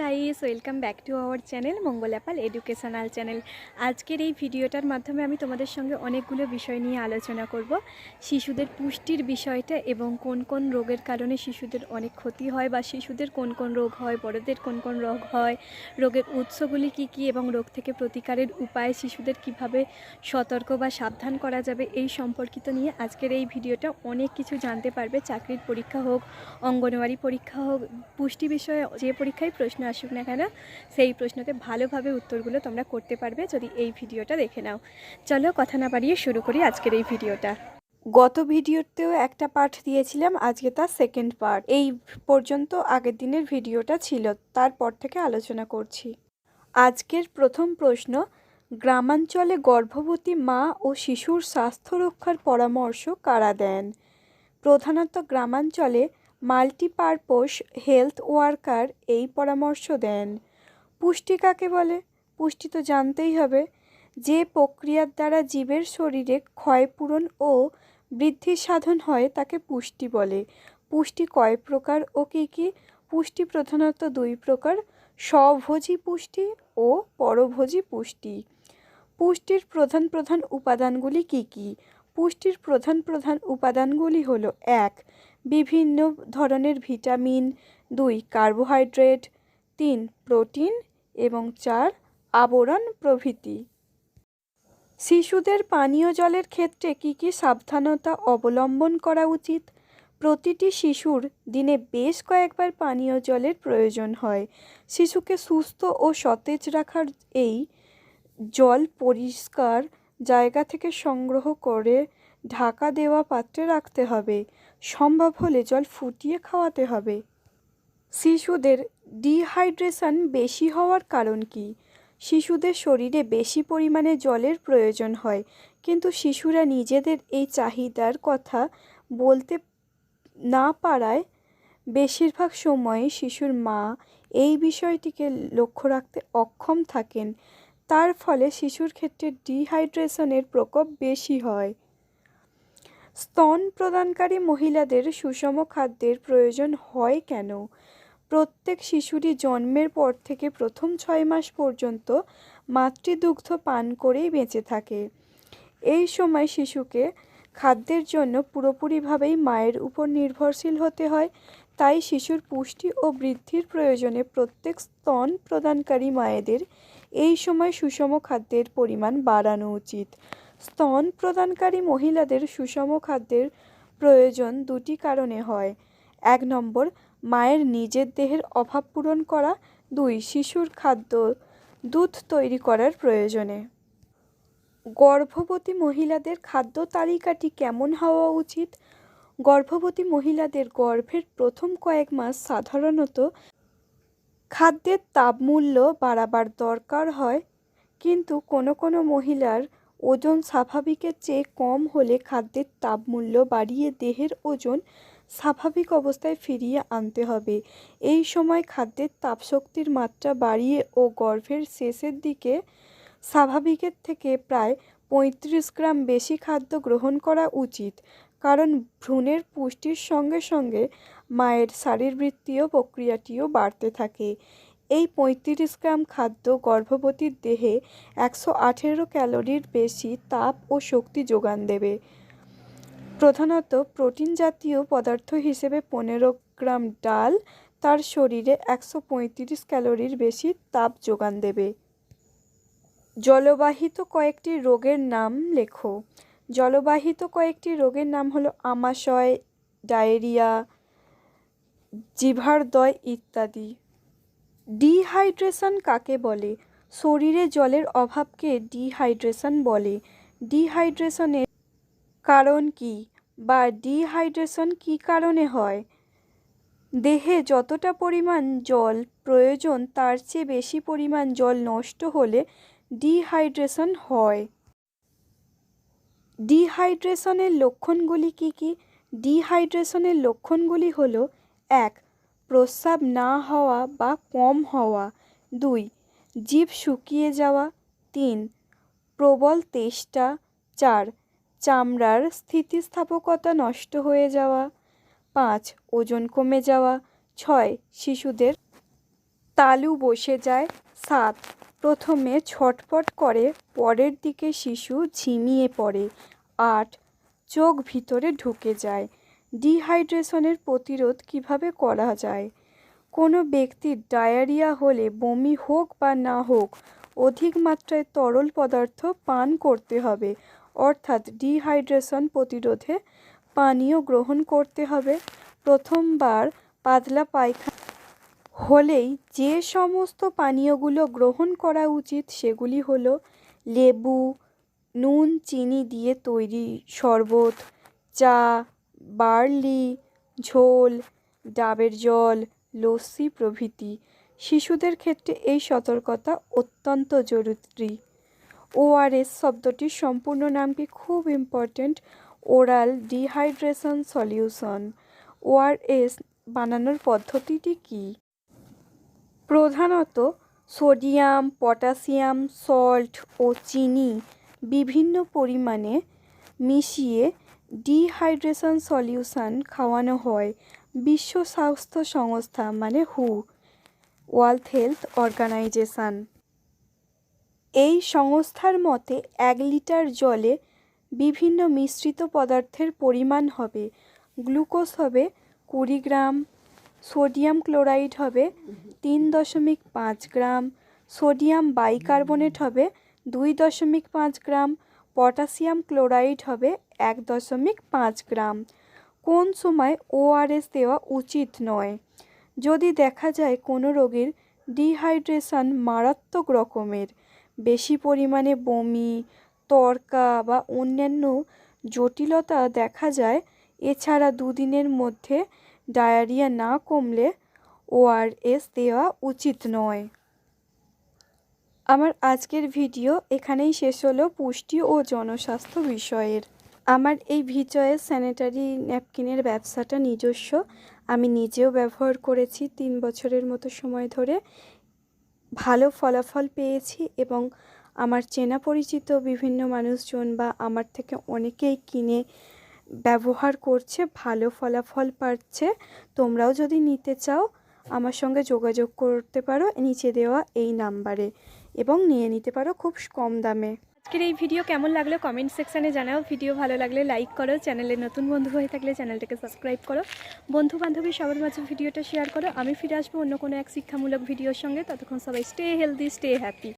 Guys welcome back to our channel Mangal apple educational channel আজকের এই ভিডিওটার মাধ্যমে আমি তোমাদের সঙ্গে অনেকগুলো বিষয় নিয়ে আলোচনা করব। শিশুদের পুষ্টির বিষয়টা এবং কোন কোন রোগের কারণে শিশুদের অনেক ক্ষতি হয় বা শিশুদের কোন কোন রোগ হয়, বড়দের কোন কোন রোগ হয়, রোগের উৎসগুলি কি কি এবং রোগ থেকে প্রতিকারের উপায় শিশুদের কীভাবে সতর্ক বা সাবধান করা যাবে এই সম্পর্কিত নিয়ে আজকের এই ভিডিওটা অনেক কিছু জানতে পারবে। চাকরির পরীক্ষা হোক, অঙ্গনওয়াড়ি পরীক্ষা হোক, পুষ্টি বিষয়ে যে পরীক্ষায় প্রশ্ন আসুক না কেন, সেই প্রশ্নতে ভালোভাবে উত্তরগুলো তোমরা করতে পারবে যদি এই ভিডিওটা দেখে নাও। চলো কথা না বাড়িয়ে শুরু করি আজকের এই ভিডিওটা। গত ভিডিওতেও একটা পার্ট দিয়েছিলাম, আজকে তার সেকেন্ড পার্ট এই পর্যন্ত আগের দিনের ভিডিওটা ছিল, তারপর থেকে আলোচনা করছি। আজকের প্রথম প্রশ্ন, গ্রামাঞ্চলে গর্ভবতী মা ও শিশুর স্বাস্থ্য রক্ষার পরামর্শ কারা দেন? প্রধানত গ্রামাঞ্চলে মাল্টিপারপোজ হেলথ ওয়ার্কার এই পরামর্শ দেন। পুষ্টি কাকে বলে? পুষ্টি তো জানতেই হবে। যে প্রক্রিয়ার দ্বারা জীবের শরীরে ক্ষয়পূরণ ও বৃদ্ধি সাধন হয়, তাকে পুষ্টি বলে। পুষ্টি কয় প্রকার ও কী কী? পুষ্টি প্রধানত দুই প্রকার, স্বভোজী পুষ্টি ও পরভোজী পুষ্টি। পুষ্টির প্রধান প্রধান উপাদানগুলি কী কী? পুষ্টির প্রধান প্রধান উপাদানগুলি হলো এক বিভিন্ন ধরনের ভিটামিন দুই, কার্বোহাইড্রেট তিন, প্রোটিন এবং চার, আবরণ প্রভৃতি। শিশুদের পানীয় জলের ক্ষেত্রে কী কী সাবধানতা অবলম্বন করা উচিত? প্রতিটি শিশুর দিনে বেশ কয়েকবার পানীয় জলের প্রয়োজন হয়। শিশুকে সুস্থ ও সতেজ রাখার এই জল পরিষ্কার জায়গা থেকে সংগ্রহ করে ঢাকা দেওয়া পাত্রে রাখতে হবে। সম্ভব হলে জল ফুটিয়ে খাওয়াতে হবে। শিশুদের ডিহাইড্রেশন বেশি হওয়ার কারণ কি? শিশুদের শরীরে বেশি পরিমাণে জলের প্রয়োজন হয়, কিন্তু শিশুরা নিজেদের এই চাহিদার কথা বলতে না পারায় বেশিরভাগ সময়ে শিশুর মা এই বিষয়টিকে লক্ষ্য রাখতে অক্ষম থাকেন। তার ফলে শিশুর ক্ষেত্রে ডিহাইড্রেশনের প্রকোপ বেশি হয়। স্তন প্রদানকারী মহিলাদের সুষম খাদ্যের প্রয়োজন হয় কেন? প্রত্যেক শিশুরই জন্মের পর থেকে প্রথম ছয় মাস পর্যন্ত মাতৃদুগ্ধ পান করেই বেঁচে থাকে। এই সময় শিশুকে খাদ্যের জন্য পুরোপুরিভাবেই মায়ের উপর নির্ভরশীল হতে হয়, তাই শিশুর পুষ্টি ও বৃদ্ধির প্রয়োজনে প্রত্যেক স্তন প্রদানকারী মায়েদের এই সময় সুষম খাদ্যের পরিমাণ বাড়ানো উচিত। স্তন প্রদানকারী মহিলাদের সুষম খাদ্যের প্রয়োজন দুটি কারণে হয়। এক নম্বর, মায়ের নিজের দেহের অভাব পূরণ করা। দুই, শিশুর খাদ্য দুধ তৈরি করার প্রয়োজনে। গর্ভবতী মহিলাদের খাদ্য তালিকাটি কেমন হওয়া উচিত? গর্ভবতী মহিলাদের গর্ভের প্রথম কয়েক মাস সাধারণত খাদ্যের তাপমূল্য বাড়াবার দরকার হয়। কিন্তু কোনো কোনো মহিলার ওজন স্বাভাবিকের চেয়ে কম হলে খাদ্যের তাপমূল্য বাড়িয়ে দেহের ওজন স্বাভাবিক অবস্থায় ফিরিয়ে আনতে হবে। এই সময় খাদ্যের তাপশক্তির মাত্রা বাড়িয়ে ও গর্ভের শেষের দিকে স্বাভাবিকের থেকে প্রায় পঁয়ত্রিশ গ্রাম বেশি খাদ্য গ্রহণ করা উচিত। কারণ ভ্রূণের পুষ্টির সঙ্গে সঙ্গে মায়ের শারীরবৃত্তীয় প্রক্রিয়াটিও বাড়তে থাকে। এই পঁয়ত্রিশ গ্রাম খাদ্য গর্ভবতীর দেহে একশো আঠেরো ক্যালোরির বেশি তাপ ও শক্তি যোগান দেবে। প্রধানত প্রোটিন জাতীয় পদার্থ হিসেবে পনেরো গ্রাম ডাল তার শরীরে একশো পঁয়ত্রিশ ক্যালোরির বেশি তাপ যোগান দেবে। জলবাহিত কয়েকটি রোগের নাম লেখো। জলবাহিত কয়েকটি রোগের নাম হলো আমাশয়, ডায়রিয়া, জিভারদয় ইত্যাদি। ডিহাইড্রেশন কাকে বলে? শরীরে জলের অভাবকে ডিহাইড্রেশন বলে। ডিহাইড্রেশনের কারণ কি বা ডিহাইড্রেশন কী কারণে হয়? দেহে যতটা পরিমাণ জল প্রয়োজন, তার চেয়ে বেশি পরিমাণ জল নষ্ট হলে ডিহাইড্রেশন হয়। ডিহাইড্রেশনের লক্ষণগুলি কি কি? ডিহাইড্রেশনের লক্ষণগুলি হলো, এক প্রস্রাব না হওয়া বা কম হওয়া। দুই জিভ শুকিয়ে যাওয়া। তিন, প্রবল তেষ্টা। চার, চামড়ার স্থিতিস্থাপকতা নষ্ট হয়ে যাওয়া। পাঁচ, ওজন কমে যাওয়া। ছয়, শিশুদের তালু বসে যায়। সাত, প্রথমে ছটপট করে, পরের দিকে শিশু ঝিমিয়ে পড়ে। আট, চোখ ভিতরে ঢুকে যায়। ডিহাইড্রেশনের প্রতিরোধ কীভাবে করা যায়? কোনো ব্যক্তির ডায়রিয়া হলে বমি হোক বা না হোক, অধিক মাত্রায় তরল পদার্থ পান করতে হবে। অর্থাৎ ডিহাইড্রেশন প্রতিরোধে পানীয় গ্রহণ করতে হবে। প্রথমবার পাতলা পায়খানা হলেই যে সমস্ত পানীয়গুলো গ্রহণ করা উচিত সেগুলি হলো লেবু, নুন, চিনি দিয়ে তৈরি শরবত, চা বার্লি, ঝোল, ডাবের জল, লস্যি প্রভৃতি। শিশুদের ক্ষেত্রে এই সতর্কতা অত্যন্ত জরুরি। ওআরএস শব্দটির সম্পূর্ণ নামটি খুব important oral dehydration solution ORS বানানোর পদ্ধতিটি কী? প্রধানত সোডিয়াম, পটাশিয়াম সল্ট ও চিনি বিভিন্ন পরিমাণে মিশিয়ে ডিহাইড্রেশন সলিউশন খাওয়ানো হয় বিশ্ব স্বাস্থ্য সংস্থা মানে হু ওয়ার্ল্ড হেলথ অর্গানাইজেশন এই সংস্থার মতে এক লিটার জলে বিভিন্ন মিশ্রিত পদার্থের পরিমাণ হবে। গ্লুকোজ হবে কুড়ি গ্রাম, সোডিয়াম ক্লোরাইড হবে তিন দশমিক পাঁচ গ্রাম, সোডিয়াম বাইকার্বনেট হবে দুই দশমিক পাঁচ গ্রাম পটাশিয়াম ক্লোরাইড হবে এক দশমিক পাঁচ গ্রাম। কোন সময় ওআরএস দেওয়া উচিত নয়? যদি দেখা যায় কোনো রোগীর ডিহাইড্রেশন মারাত্মক রকমের, বেশি পরিমাণে বমি, তরকা বা অন্যান্য জটিলতা দেখা যায়, এছাড়া দুদিনের মধ্যে ডায়রিয়া না কমলে ওআরএস দেওয়া উচিত নয়। আমার আজকের ভিডিও এখানেই শেষ হলো পুষ্টি ও জনস্বাস্থ্য বিষয়ের। আমার এই ভিজয়ের স্যানিটারি ন্যাপকিনের ব্যবসাটা নিজস্ব। আমি নিজেও ব্যবহার করেছি তিন বছরের মতো সময় ধরে। ভালো ফলাফল পেয়েছি এবং আমার চেনা পরিচিত বিভিন্ন মানুষজন বা আমার থেকে অনেকেই কিনে ব্যবহার করছে, ভালো ফলাফল পাচ্ছে। তোমরাও যদি নিতে চাও, আমার সঙ্গে যোগাযোগ করতে পারো। নিচে দেওয়া এই নাম্বারে। এবং নিয়ে নিতে পারো খুব কম দামে। আজকের এই ভিডিও কেমন লাগল কমেন্ট সেকশানে জানাও। ভিডিও ভালো লাগলে লাইক করো। চ্যানেলে নতুন বন্ধু হয়ে থাকলে চ্যানেলটাকে সাবস্ক্রাইব করো। বন্ধু বান্ধবী সবার মাঝে ভিডিওটা শেয়ার করো। আমি ফিরে আসব অন্য কোনো এক শিক্ষামূলক ভিডিওর সঙ্গে। ততক্ষণ সবাই স্টে হেলদি স্টে হ্যাপি